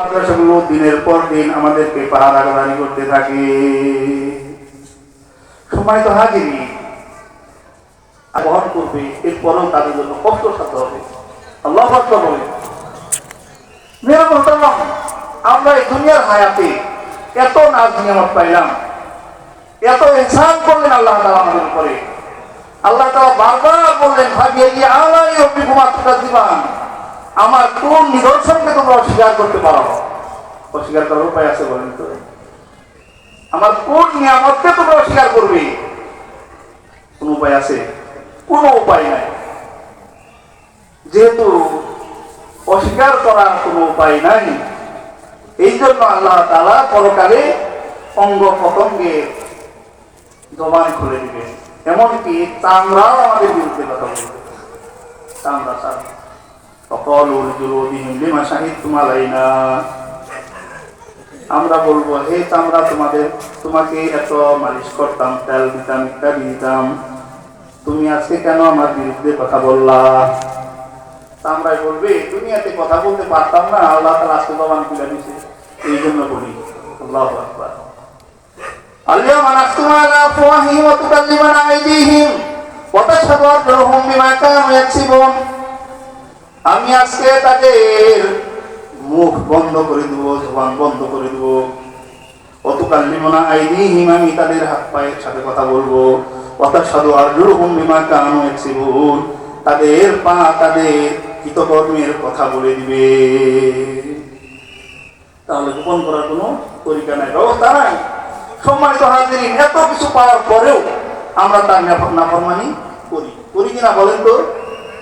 মাদ্রাসাগুলো দিনের পর দিন আমাদেরকে পাহারাগানি করতে থাকে। সময় তো হাজিরি। বহন করবে, এরপরেও তাদের জন্য কষ্ট সাথে হবে। আল্লাহ কষ্ট বলে আমরা এই দুনিয়ার হায়াতে এত নাজ নিয়ামত পাইলাম। এত ইনসান করলেন আল্লাহ তালা আমাদের উপরে। আল্লাহ তালা বারবার বললেন ভাবি এই আলাই দিবান আমার কোন নিদর্শনকে তোমরা অস্বীকার করতে পারো অস্বীকার করার উপায় আছে বলেন তো। আমার কোন নিয়ামতকে তোমরা অস্বীকার করবে? কোন উপায় আছে? কোন উপায় নাই। যেহেতু অস্বীকার করার কোনো উপায় নাই এই জন্য আল্লাহ তালা পরকালে অঙ্গ প্রত্যঙ্গে জবান খুলে দিবে এমনকি চামড়াও আমাদের বিরুদ্ধে কথা বলবে। চামড়া চামড়া فقالوا لجلودهم لما شهدتم علينا আমরা বলবো হে চামড়া তোমাদের তোমাকে এত মালিশ করতাম তেল দিতাম ইত্যাদি দিতাম তুমি আজকে কেন আমার বিরুদ্ধে কথা বললা চামড়ায় বলবে দুনিয়াতে কথা বলতে পারতাম না আল্লাহ তালা আজকে জবান খুলে দিছে এই জন্য বলি আল্লাহ আকবার اليوم نختم على أفواههم وتكلمنا أيديهم وتشهد أرجلهم بما كانوا يكسبون আমি আজকে তাদের মুখ বন্ধ করে দেবো, জবান বন্ধ করে দেবো। অতকাল লিমনা আইদিহিম, আমি তাদের হাত পায়ের সাথে কথা বলব। অতাসাদু আর্জুর হুম বিমা কানু এক্সিবুন তাদের পা তাদের কৃতকর্মের কথা বলে দিবে। তাহলে গোপন করার কোনো তরিকা নাই, ব্যবস্থা নাই। সম্মানিত হাজিরিন, এত কিছু পাওয়ার পরেও আমরা তার নাফ- নাফরমানি করি। করি কিনা বলেন তো?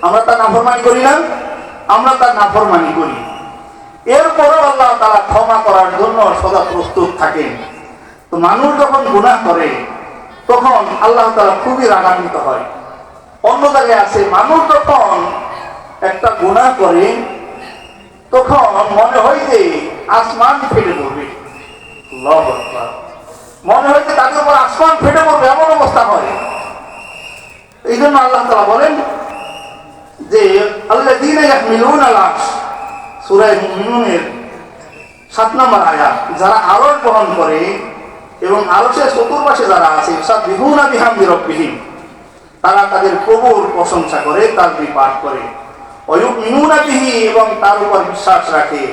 আমরা তার নাফরমানি করি না? আমরা তার নাফরমানি করি। এরপরেও আল্লাহ তারা ক্ষমা করার জন্য সদা প্রস্তুত থাকেন। তো মানুষ যখন গুনাহ করে, তখন আল্লাহ তারা খুবই রাগান্বিত হয়। অন্য জায়গায় আছে মানুষ যখন একটা গুণা করে, তখন মনে হয় যে আসমান ফেলে আল্লাহু মনে হয় যে তাদের উপর আসমান ফেটে পড়বে এমন অবস্থা হয় এই জন্য আল্লাহ তালা বলেন যে যারা আরস বহন করে এবং আরসের চতুর্পাশে যারা আছে তারা তাদের প্রভুর প্রশংসা করে, তার পাঠ করে। অয়ুক মিনুনা বিহি এবং তার উপর বিশ্বাস রাখে।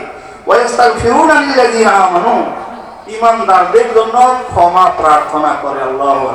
ইমানদারদের জন্য ক্ষমা প্রার্থনা করে, আল্লাহু